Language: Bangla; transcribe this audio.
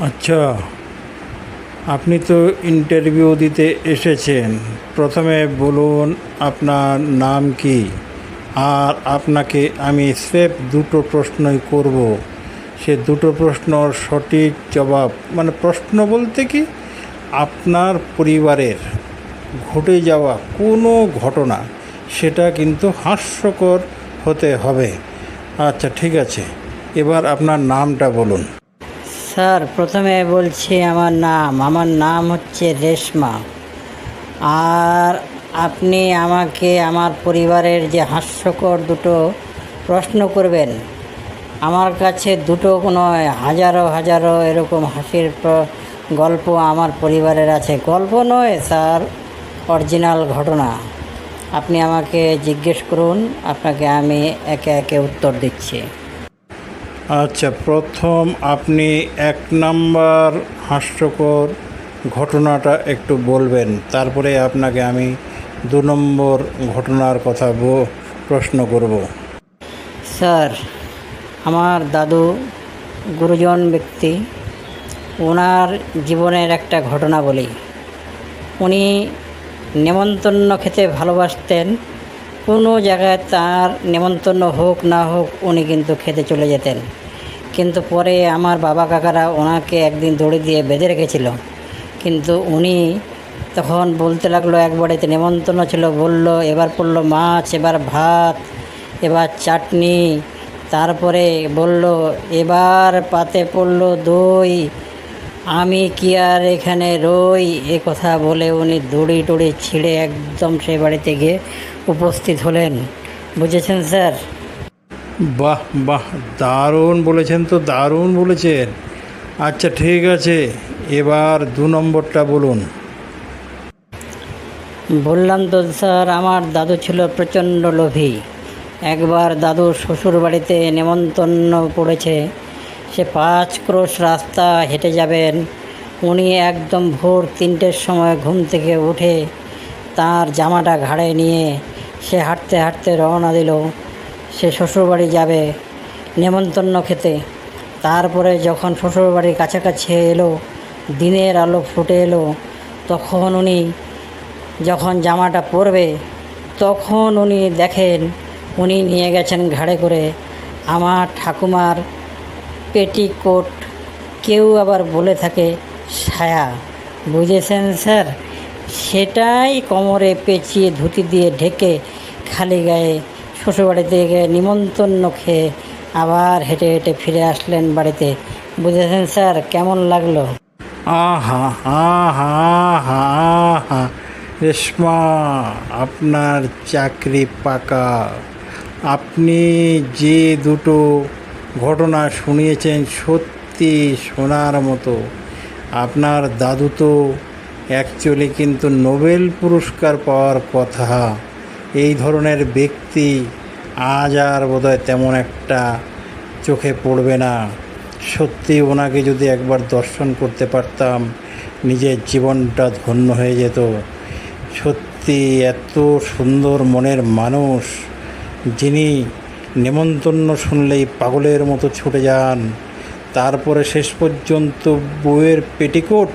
আচ্ছা আপনি তো ইন্টারভিউ দিতে এসেছেন। প্রথমে বলুন আপনার নাম কি? আর আপনাকে আমি স্রেফ দুটো প্রশ্নই করব। সে দুটো প্রশ্নর সঠিক জবাব মানে প্রশ্ন বলতে কি, আপনার পরিবারের ঘটে যাওয়া কোনো ঘটনা, সেটা কিন্তু হাস্যকর হতে হবে। আচ্ছা ঠিক আছে। এবার আপনার নামটা বলুন। স্যার, প্রথমে বলছি আমার নাম। আমার নাম হচ্ছে রেশমা। আর আপনি আমাকে আমার পরিবারের যে হাস্যকর দুটো প্রশ্ন করবেন, আমার কাছে দুটো নয়, হাজারো হাজারো এরকম হাসির গল্প আমার পরিবারের আছে। গল্প নয় স্যার, অরিজিনাল ঘটনা। আপনি আমাকে জিজ্ঞেস করুন, আপনাকে আমি একে একে উত্তর দিচ্ছি। আচ্ছা প্রথম আপনি এক নাম্বার হাস্যকর ঘটনাটা একটু বলবেন, তারপরে আপনাকে আমি দু নম্বর ঘটনার কথা প্রশ্ন করব। স্যার, আমার দাদু গুরুজন ব্যক্তি, ওনার জীবনের একটা ঘটনা বলি। উনি নেমন্তন্ন খেতে ভালোবাসতেন কোনো জায়গায় তার নেমন্তন্ন হোক না হোক উনি কিন্তু খেতে চলে যেতেন। কিন্তু পরে আমার বাবা কাকারা ওনাকে একদিন দড়ি দিয়ে বেঁধে রেখেছিল। কিন্তু উনি তখন বলতে লাগল, এক বাড়িতে নেমন্তন্ন ছিল, বলল, এবার পড়ল মাছ, এবার ভাত, এবার চাটনি, তারপরে বলল, এবার পাতে পড়ল দই আমি কি আর এখানে রই? এ কথা বলে উনি দড়ি টড়ি ছিঁড়ে একদম সেই বাড়িতে গিয়ে উপস্থিত হলেন। বুঝেছেন স্যার? বাহ বাহ দারুণ বলেছেন তো দারুণ বলেছেন। আচ্ছা ঠিক আছে এবার দু নম্বরটা বলুন। বললাম তো স্যার আমার দাদু ছিল প্রচণ্ড লোভী। একবার দাদুর শ্বশুর বাড়িতে নেমন্তন্ন পড়েছে সে পাঁচ ক্রোশ রাস্তা হেঁটে যাবেন। উনি একদম ভোর তিনটের সময় ঘুম থেকে উঠে তার জামাটা ঘাড়ে নিয়ে সে হাঁটতে হাঁটতে রওনা দিল। সে শ্বশুরবাড়ি যাবে নেমন্তন্ন খেতে। তারপরে যখন শ্বশুরবাড়ির কাছাকাছি এলো, দিনের আলো ফুটে এলো, তখন উনি যখন জামাটা পরবে, তখন উনি দেখেন, উনি নিয়ে গেছেন ঘাড়ে করে। আমার ঠাকুমার পেটিকোট। কেউ আবার বলে থাকে, ছায়া, বুঝেছেন স্যার? সেটাই কোমরে পেঁচিয়ে ধুতি দিয়ে ঢেকে খালি গায়ে শ্বশুরবাড়িতে গিয়ে নিমন্ত্রণ খেয়ে আবার হেঁটে হেঁটে ফিরে আসলেন বাড়িতে। বুঝেছেন স্যার, কেমন লাগল? রেশমা, আপনার চাকরি পাকা। আপনি যে দুটো ঘটনা শুনিয়েছেন সত্যি শোনার মতো। আপনার দাদু তো অ্যাকচুয়ালি কিন্তু নোবেল পুরস্কার পাওয়ার কথা। এই ধরনের ব্যক্তি আজ আর বোধহয় তেমন একটা চোখে পড়বে না। সত্যি ওনাকে যদি একবার দর্শন করতে পারতাম, নিজের জীবনটা ধন্য হয়ে যেত। সত্যি এত সুন্দর মনের মানুষ, যিনি নেমন্তন্ন শুনলেই পাগলের মতো ছুটে যান। তারপরে শেষ পর্যন্ত বউয়ের পেটিকোট।